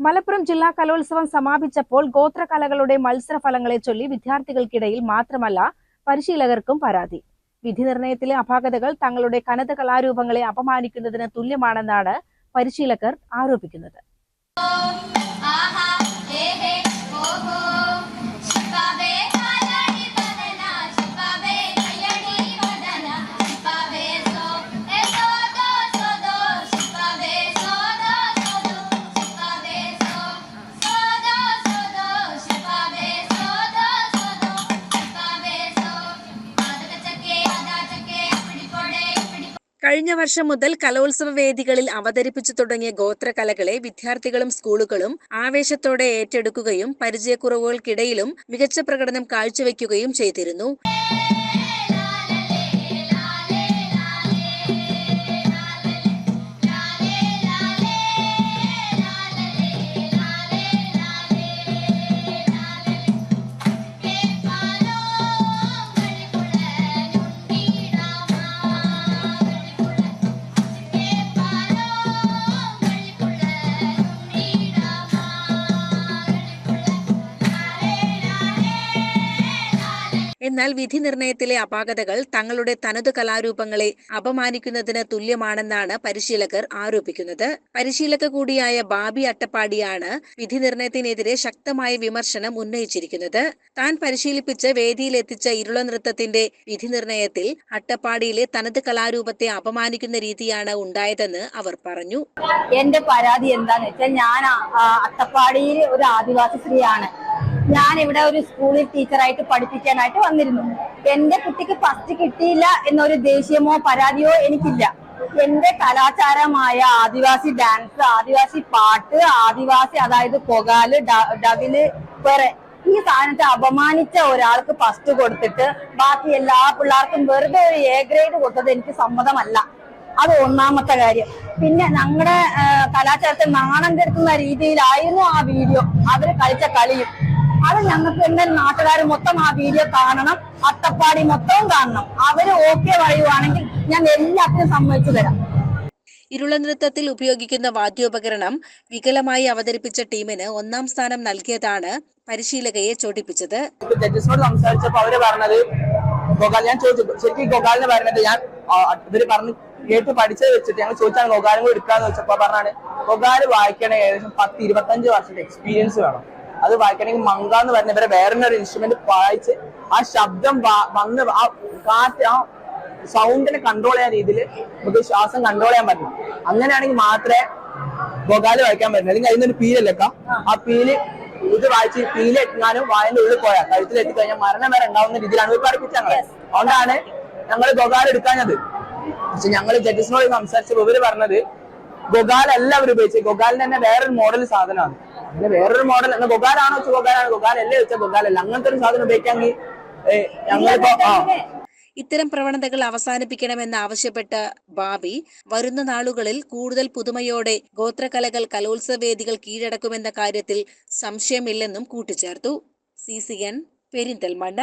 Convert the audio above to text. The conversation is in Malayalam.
മലപ്പുറം ജില്ലാ കലോത്സവം സമാപിച്ചപ്പോൾ ഗോത്രകലകളുടെ മത്സരഫലങ്ങളെ ചൊല്ലി വിദ്യാർത്ഥികൾക്കിടയിൽ മാത്രമല്ല പരിശീലകർക്കും പരാതി. വിധി നിർണയത്തിലെ അപാകതകൾ തങ്ങളുടെ കനത കലാരൂപങ്ങളെ അപമാനിക്കുന്നതിന് തുല്യമാണെന്നാണ് പരിശീലകർ ആരോപിക്കുന്നത്. കഴിഞ്ഞ വർഷം മുതൽ കലോത്സവ വേദികളിൽ അവതരിപ്പിച്ചു തുടങ്ങിയ ഗോത്രകലകളെ വിദ്യാർത്ഥികളും സ്കൂളുകളും ആവേശത്തോടെ ഏറ്റെടുക്കുകയും പരിചയക്കുറവുകൾക്കിടയിലും മികച്ച പ്രകടനം കാഴ്ചവെക്കുകയും ചെയ്തിരുന്നു. എന്നാൽ വിധി നിർണയത്തിലെ അപാകതകൾ തങ്ങളുടെ തനതു കലാരൂപങ്ങളെ അപമാനിക്കുന്നതിന് തുല്യമാണെന്നാണ് പരിശീലകർ ആരോപിക്കുന്നത്. പരിശീലക കൂടിയായ ബാബി അട്ടപ്പാടിയാണ് വിധി നിർണയത്തിനെതിരെ ശക്തമായ വിമർശനം ഉന്നയിച്ചിരിക്കുന്നത്. താൻ പരിശീലിപ്പിച്ച് വേദിയിലെത്തിച്ച ഇരുള നൃത്തത്തിന്റെ വിധി നിർണയത്തിൽ അട്ടപ്പാടിയിലെ തനത് കലാരൂപത്തെ അപമാനിക്കുന്ന രീതിയാണ് ഉണ്ടായതെന്ന് അവർ പറഞ്ഞു. എന്റെ പരാതി എന്താന്ന് വെച്ചാൽ ഞാൻ അട്ടപ്പാടിയിൽ ഒരു ആദിവാസി സ്ത്രീയാണ്. ഞാൻ ഇവിടെ ഒരു സ്കൂളിൽ ടീച്ചറായിട്ട് പഠിപ്പിക്കാനായിട്ട് വന്നിരുന്നു. എന്റെ കുട്ടിക്ക് ഫസ്റ്റ് കിട്ടിയില്ല എന്നൊരു ദേഷ്യമോ പരാതിയോ എനിക്കില്ല. എന്റെ കലാചാരമായ ആദിവാസി ഡാൻസ് ആദിവാസി പാട്ട് ആദിവാസി അതായത് പൊകാൽ ഡവിൽ വേറെ ഈ സാധനത്തെ അപമാനിച്ച ഒരാൾക്ക് ഫസ്റ്റ് കൊടുത്തിട്ട് ബാക്കി എല്ലാ പിള്ളേർക്കും വെറുതെ ഒരു എ ഗ്രേഡ് കൊടുത്തത് എനിക്ക് സമ്മതമല്ല. അത് ഒന്നാമത്തെ കാര്യം. പിന്നെ ഞങ്ങളുടെ കലാചാരത്തെ നാണം കെടുത്തുന്ന രീതിയിലായിരുന്നു ആ വീഡിയോ അവർ കളിച്ച കളിയും. അത് ഞങ്ങൾക്ക് എന്റെ നാട്ടുകാർ മൊത്തം ആ വീഡിയോ കാണണം. അട്ടപ്പാടി മൊത്തവും കാണണം. അവർ ഓക്കെ പറയുവാണെങ്കിൽ ഞാൻ എല്ലാത്തിനും സമ്മതിച്ചു തരാം. ഇരുള നൃത്തത്തിൽ ഉപയോഗിക്കുന്ന വാദ്യോപകരണം വികലമായി അവതരിപ്പിച്ച ടീമിന് ഒന്നാം സ്ഥാനം നൽകിയതാണ് പരിശീലകയെ ചോടിപ്പിച്ചത് ജഡ്ജസിനോട് സംസാരിച്ചപ്പോ അവർ പറഞ്ഞത് ഗോകാൽ ഞാൻ ചോദിച്ചു ശരിക്കും ഗോകാലിന് പറഞ്ഞത് ഞാൻ ഇവർ പറഞ്ഞു കേട്ട് പഠിച്ചത് വെച്ചിട്ട് ഞങ്ങൾ ചോദിച്ചാണ് ഗോകാലും കൂടി എടുക്കാന്ന് വെച്ചപ്പോ പറഞ്ഞാണ് ഗോകാൽ വായിക്കണേ ഏകദേശം പത്ത് ഇരുപത്തഞ്ച് വർഷത്തെ എക്സ്പീരിയൻസ് വേണം. അത് വായിക്കണമെങ്കിൽ മങ്ക എന്ന് പറഞ്ഞ ഇവരെ വേറെ ഒരു ഇൻസ്ട്രുമെന്റ് വായിച്ച് ആ ശബ്ദം വന്ന് ആ കാറ്റ് ആ സൗണ്ടിനെ കൺട്രോൾ ചെയ്യാൻ രീതിയിൽ നമുക്ക് ശ്വാസം കൺട്രോൾ ചെയ്യാൻ പറ്റും. അങ്ങനെയാണെങ്കിൽ മാത്രമേ ബൊഗാൽ വായിക്കാൻ പറ്റും. അല്ലെങ്കിൽ അതിനൊരു പീലല്ലേക്ക ആ പീൽ ഇത് വായിച്ച് പീൽ എങ്ങാനും വായന്റെ ഉള്ളിൽ പോയാൽ കഴുത്തിൽ എത്തിക്കഴിഞ്ഞാൽ മരണം വരെ ഉണ്ടാവുന്ന രീതിയിലാണ് ഇവർ പഠിപ്പിച്ചത് ഞങ്ങളെ. അതുകൊണ്ടാണ് ഞങ്ങൾ ബൊഗാൽ എടുക്കാഞ്ഞത്. പക്ഷെ ഞങ്ങൾ ജഡ്ജസിനോട് സംസാരിച്ചപ്പോൾ ഇവർ പറഞ്ഞത് ഗൊഗാൽ അല്ല അവർ ഉപയോഗിച്ചത്. ഗൊഗാലിന് തന്നെ വേറൊരു മോഡൽ സാധനമാണ്. പിന്നെ വേറൊരു മോഡൽ എന്നാ ഗൊഗാലാണോ വെച്ചാൽ ഗൊഗാലാണ് ഗൊഗാൽ അല്ലേ വെച്ചാൽ ഗൊഗാലല്ല അങ്ങനത്തെ ഒരു സാധനം ഉപയോഗിക്കാമെങ്കിൽ ഞങ്ങളിപ്പോ ആ. ഇത്തരം പ്രവണതകൾ അവസാനിപ്പിക്കണമെന്ന് ആവശ്യപ്പെട്ട ബാബി വരുന്ന നാളുകളിൽ കൂടുതൽ പുതുമയോടെ ഗോത്രകലകൾ കലോത്സവ വേദികൾ കീഴടക്കുമെന്ന കാര്യത്തിൽ സംശയമില്ലെന്നും കൂട്ടിച്ചേർത്തു. C C N Perinthalmanna.